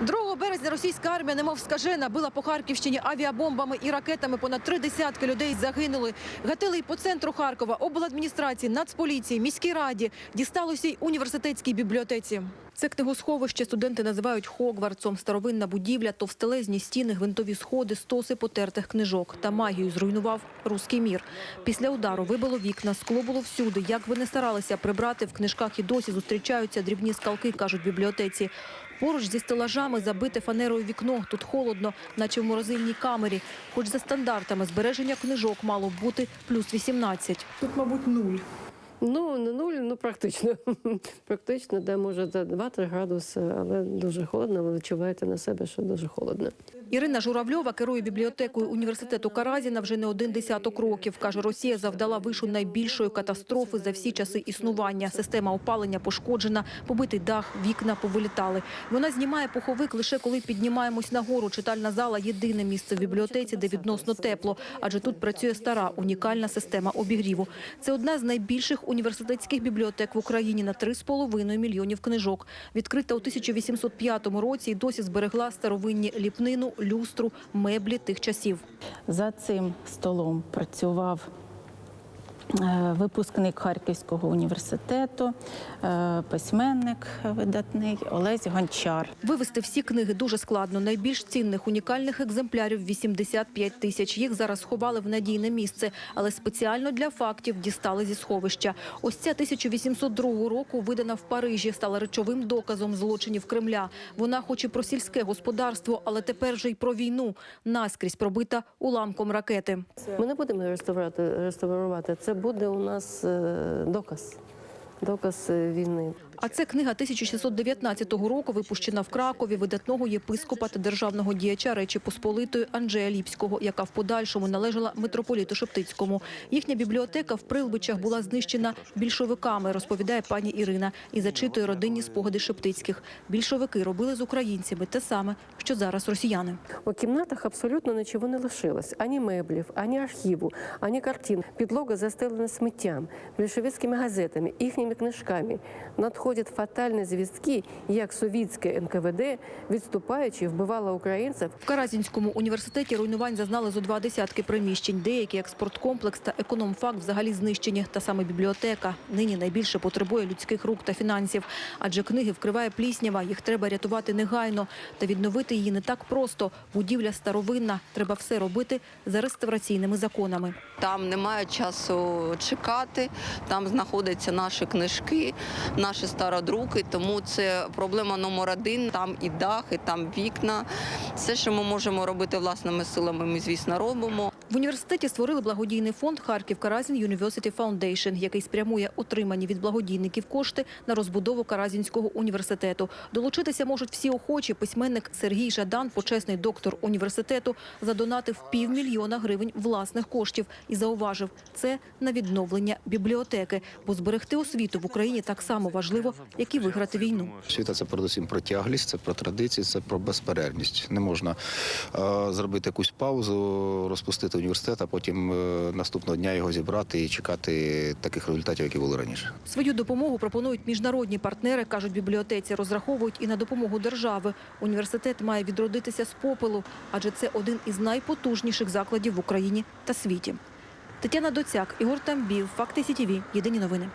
2 березня російська армія, немов скажена, била по Харківщині авіабомбами і ракетами. Понад три десятки людей загинули. Гатили й по центру Харкова, обладміністрації, нацполіції, міській раді. Дісталося й університетській бібліотеці. Це книгосховище студенти називають Хогвартсом. Старовинна будівля, товстелезні стіни, гвинтові сходи, стоси потертих книжок. Та магію зруйнував руський мір. Після удару вибило вікна, скло було всюди. Як ви не старалися прибрати, в книжках і досі зустрічаються дрібні скалки, кажуть бібліотеці. Поруч зі стелажами забите фанерою вікно. Тут холодно, наче в морозильній камері. Хоч за стандартами збереження книжок мало б бути плюс 18. Тут, мабуть, нуль. Ну, не нуль, ну практично. практично, де може за 2-3 градуси, але дуже холодно, ви відчуваєте на себе, що дуже холодно. Ірина Журавльова керує бібліотекою університету Каразіна вже не один десяток років. Каже, Росія завдала вишу найбільшої катастрофи за всі часи існування. Система опалення пошкоджена, побитий дах, вікна повилітали. Вона знімає пуховик лише коли піднімаємось нагору. Читальна зала – єдине місце в бібліотеці, де відносно тепло. Адже тут працює стара, унікальна система обігріву. Це одна з найбільших університетських бібліотек в Україні на 3,5 мільйонів книжок. Відкрита у 1805 році і досі зберегла старовинні ліпнину, люстру, меблі тих часів. За цим столом працював випускник Харківського університету, е, письменник видатний Олесь Гончар. Вивезти всі книги дуже складно. Найбільш цінних унікальних екземплярів 85 тисяч. Їх зараз сховали в надійне місце, але спеціально для фактів дістали зі сховища. Ось ця 1802 року видана в Парижі, стала речовим доказом злочинів Кремля. Вона хоч і про сільське господарство, але тепер же й про війну. Наскрізь пробита уламком ракети. Ми не будемо реставрувати, реставрувати. Це буде у нас е, доказ. Доказ е, війни. А це книга 1619 року, випущена в Кракові видатного єпископа та державного діяча Речі Посполитої Анджея Ліпського, яка в подальшому належала митрополіту Шептицькому. Їхня бібліотека в Прилбичах була знищена більшовиками, розповідає пані Ірина, і зачитує родинні спогади Шептицьких. Більшовики робили з українцями те саме, що зараз росіяни. У кімнатах абсолютно нічого не лишилось: ані меблів, ані архіву, ані картин. Підлога застелена сміттям, більшовицькими газетами, їхніми книжками. Надходять фатальні звістки, як совітське НКВД, відступаючи, вбивало українців. В Каразінському університеті руйнувань зазнали зо два десятки приміщень. Деякі як спорткомплекс та економфак взагалі знищені. Та саме бібліотека нині найбільше потребує людських рук та фінансів. Адже книги вкриває пліснява, їх треба рятувати негайно. Та відновити її не так просто. Будівля старовинна. Треба все робити за реставраційними законами. Там немає часу чекати, там знаходяться наші книжки, наші стародруки. Тому це проблема номер один. Там і дах, і там вікна. Все, що ми можемо робити власними силами, ми звісно робимо. В університеті створили благодійний фонд Харків Каразін University Foundation, який спрямує отримані від благодійників кошти на розбудову Каразінського університету. Долучитися можуть всі охочі. Письменник Сергій Жадан, почесний доктор університету, задонатив півмільйона гривень власних коштів і зауважив, це на відновлення бібліотеки, бо зберегти освіту в Україні так само важливо, як і виграти війну. Освіта це передусім про тяглість, це про традиції, це про безперервність. Не можна е, зробити якусь паузу, розпустити університет, а потім е, наступного дня його зібрати і чекати таких результатів, які були раніше. Свою допомогу пропонують міжнародні партнери, кажуть бібліотеці, розраховують і на допомогу держави. Університет має відродитися з попелу, адже це один із найпотужніших закладів в Україні та світі. Тетяна Доцяк, Ігор Тамбів, Факти СІТІВІ. Єдині новини.